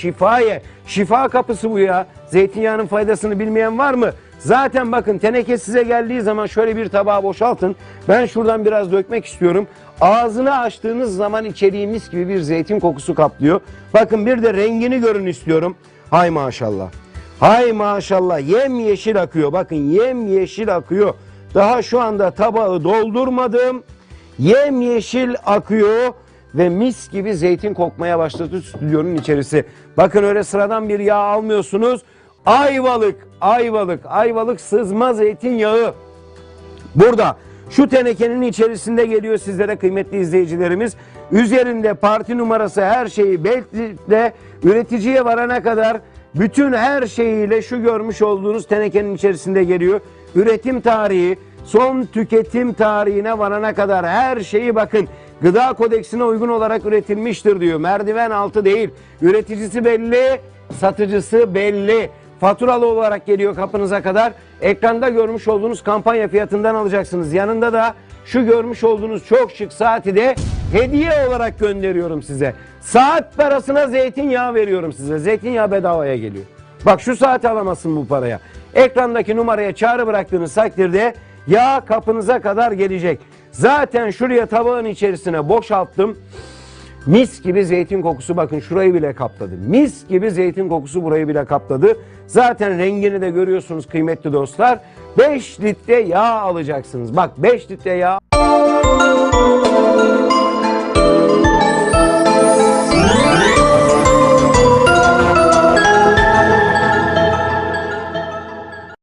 şifaye. Şifa kapısı bu ya. Zeytinyağının faydasını bilmeyen var mı? Zaten bakın teneke size geldiği zaman şöyle bir tabağa boşaltın. Ben şuradan biraz dökmek istiyorum. Ağzını açtığınız zaman içeriği mis gibi bir zeytin kokusu kaplıyor. Bakın bir de rengini görün istiyorum. Hay maşallah. Hay maşallah yem yeşil akıyor. Bakın yem yeşil akıyor. Daha şu anda tabağı doldurmadım. Yem yeşil akıyor ve mis gibi zeytin kokmaya başladı stüdyonun içerisi. Bakın öyle sıradan bir yağ almıyorsunuz. Ayvalık, ayvalık, ayvalık sızma zeytinyağı. Burada şu tenekenin içerisinde geliyor sizlere kıymetli izleyicilerimiz. Üzerinde parti numarası her şeyi belirtle üreticiye varana kadar bütün her şeyiyle şu görmüş olduğunuz tenekenin içerisinde geliyor. Üretim tarihi, son tüketim tarihine varana kadar her şeyi bakın gıda kodeksine uygun olarak üretilmiştir diyor. Merdiven altı değil. Üreticisi belli, satıcısı belli. Faturalı olarak geliyor kapınıza kadar. Ekranda görmüş olduğunuz kampanya fiyatından alacaksınız. Yanında da şu görmüş olduğunuz çok şık saati de hediye olarak gönderiyorum size. Saat parasına zeytinyağı veriyorum size. Zeytinyağı bedavaya geliyor. Bak şu saati alamazsın bu paraya. Ekrandaki numaraya çağrı bıraktığınız takdirde yağ kapınıza kadar gelecek. Zaten şuraya tabağın içerisine boşalttım. Mis gibi zeytin kokusu bakın şurayı bile kapladı. Mis gibi zeytin kokusu burayı bile kapladı. Zaten rengini de görüyorsunuz kıymetli dostlar. 5 litre yağ alacaksınız. Bak 5 litre yağ